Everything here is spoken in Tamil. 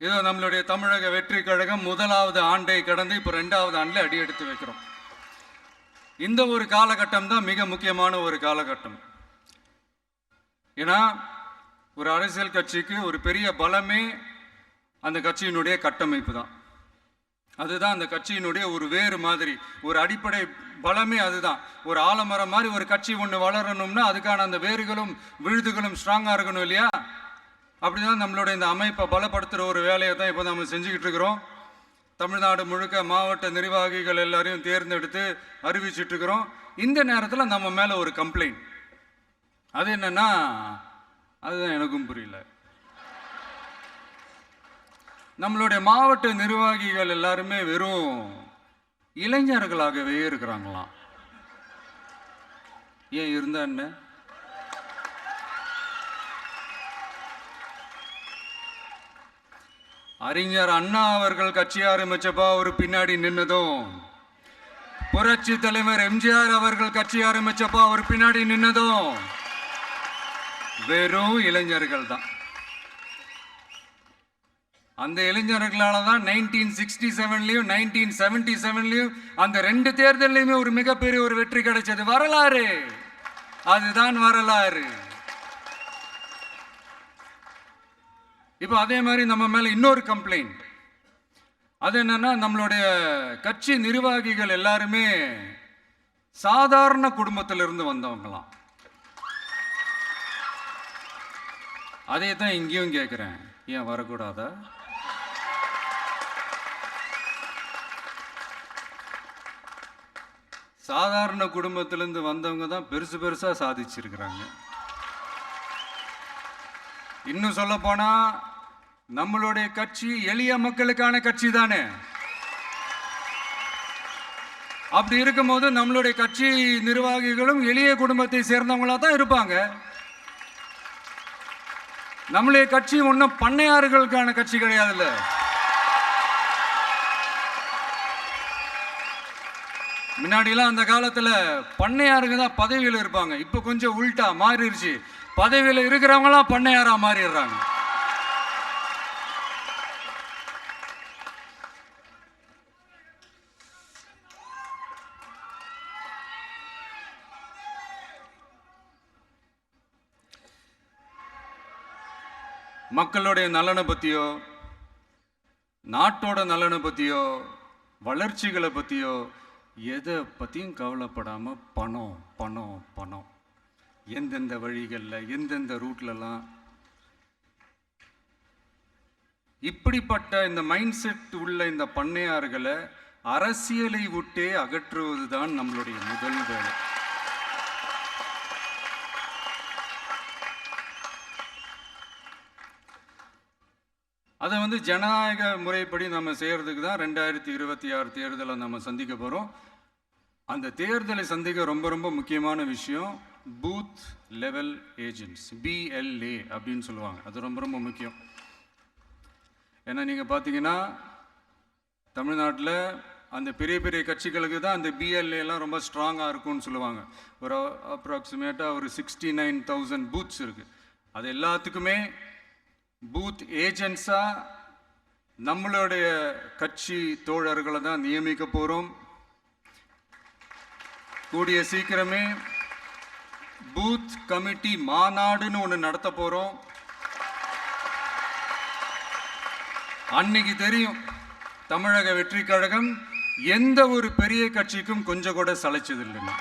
இதோ நம்மளுடைய தமிழக வெற்றி கழகம் முதலாவது ஆண்டை கடந்து இப்போ ரெண்டாவது ஆண்டில் அடி எடுத்து வைக்கிறோம். இந்த ஒரு காலகட்டம் தான் மிக முக்கியமான ஒரு காலகட்டம். ஏன்னா ஒரு அரசியல் கட்சிக்கு ஒரு பெரிய பலமே அந்த கட்சியினுடைய கட்டமைப்பு தான். அதுதான் அந்த கட்சியினுடைய ஒரு வேறு மாதிரி ஒரு அடிப்படை பலமே அதுதான். ஒரு ஆலமரம் மாதிரி ஒரு கட்சி ஒன்று வளரணும்னா அதுக்கான அந்த வேர்களும் விழுதுகளும் ஸ்ட்ராங்காக இருக்கணும் இல்லையா? அப்படிதான் நம்மளுடைய இந்த அமைப்பை பலப்படுத்துகிற ஒரு வேலையை தான் இப்போ நம்ம செஞ்சுக்கிட்டு இருக்கிறோம். தமிழ்நாடு முழுக்க மாவட்ட நிர்வாகிகள் எல்லாரையும் தேர்ந்தெடுத்து அறிவிச்சிட்டு இருக்கிறோம். இந்த நேரத்தில் நம்ம மேலே ஒரு கம்ப்ளைண்ட் அது என்னன்னா அதுதான் எனக்கும் புரியல. நம்மளுடைய மாவட்ட நிர்வாகிகள் எல்லாருமே வெறும் இளைஞர்களாகவே இருக்கிறாங்களாம். ஏன் இருந்தா என்ன? அறிஞர் அண்ணா அவர்கள் கட்சி ஆரம்பிச்சப்போ அவர் பின்னாடி நின்னதும் புரட்சி தலைவர் எம்ஜிஆர் அவர்கள் கட்சி ஆரம்பிச்சப்போ அவர் பின்னாடி நின்னதும் வெறும் இளைஞர்கள் தான் அந்த இளைஞர்களால தான் நைன்டீன் சிக்ஸ்டி செவன்லையும் நைன்டீன் செவன்டி செவன்லையும் அந்த ரெண்டு தேர்தல்லையுமே ஒரு மிகப்பெரிய ஒரு வெற்றி கிடைச்சது வரலாறு. அதுதான் வரலாறு. இப்போ அதே மாதிரி நம்ம மேலே இன்னொரு கம்ப்ளைண்ட் அது என்னன்னா நம்மளுடைய கட்சி நிர்வாகிகள் எல்லாருமே சாதாரண குடும்பத்திலிருந்து வந்தவங்களாம். அதே தான் இங்கேயும் கேட்குறேன் ஏன் வரக்கூடாதா? சாதாரண குடும்பத்திலேருந்து வந்தவங்க தான் பெருசு பெருசாக சாதிச்சிருக்கிறாங்க. இன்னும் சொல்ல போனா நம்மளுடைய கட்சி எளிய மக்களுக்கான கட்சி தானே. அப்படி இருக்கும்போது நம்மளுடைய கட்சி நிர்வாகிகளும் எளிய குடும்பத்தை சேர்ந்தவங்களா தான் இருப்பாங்க. நம்மளுடைய கட்சி ஒன்றும் பண்ணையாறுகளுக்கான கட்சி கிடையாதுல்ல. முன்னாடிலாம் அந்த காலத்துல பண்ணையாருங்க தான் பதவியில் இருப்பாங்க. இப்போ கொஞ்சம் உள்டா மாறிடுச்சு. பதவியில் இருக்கிறவங்களாம் பண்ணையாராக மாறிடுறாங்க. மக்களுடைய நலனை பற்றியோ நாட்டோட நலனை பற்றியோ வளர்ச்சிகளை பற்றியோ எதை பற்றியும் கவலைப்படாமல் பணம் பணம் பணம். எந்தெந்த வழிகளில் எந்தெந்த ரூட்லலாம் இப்படிப்பட்ட இந்த மைண்ட் செட் உள்ள இந்த பண்ணையார்களை அரசியலை விட்டே அகற்றுவது தான் நம்மளுடைய முதல் வேலை. அதை வந்து ஜனநாயக முறைப்படி நம்ம செய்கிறதுக்கு தான் ரெண்டாயிரத்தி இருபத்தி ஆறு தேர்தலை நம்ம சந்திக்க போகிறோம் அந்த தேர்தலை சந்திக்க ரொம்ப ரொம்ப முக்கியமான விஷயம் பூத் லெவல் ஏஜென்ட்ஸ் பிஎல்ஏ அப்படின்னு சொல்லுவாங்க. அது ரொம்ப ரொம்ப முக்கியம். ஏன்னா நீங்கள் பார்த்தீங்கன்னா தமிழ்நாட்டில் அந்த பெரிய பெரிய கட்சிகளுக்கு தான் அந்த பிஎல்ஏலாம் ரொம்ப ஸ்ட்ராங்காக இருக்கும்னு சொல்லுவாங்க. ஒரு அப்ராக்சிமேட்டாக ஒரு சிக்ஸ்டி நைன் தௌசண்ட் பூத்ஸ் இருக்குது அது எல்லாத்துக்குமே பூத் ஏஜென்ட்ஸாக நம்மளுடைய கட்சி தோழர்களை தான் நியமிக்க போகிறோம் கூடிய சீக்கிரமே பூத் கமிட்டி மாநாடுன்னு ஒன்று நடத்த போகிறோம் அன்னைக்கு தெரியும் தமிழக வெற்றி கழகம் எந்த ஒரு பெரிய கட்சிக்கும் கொஞ்சம் கூட சளைச்சதில்லைன்னு.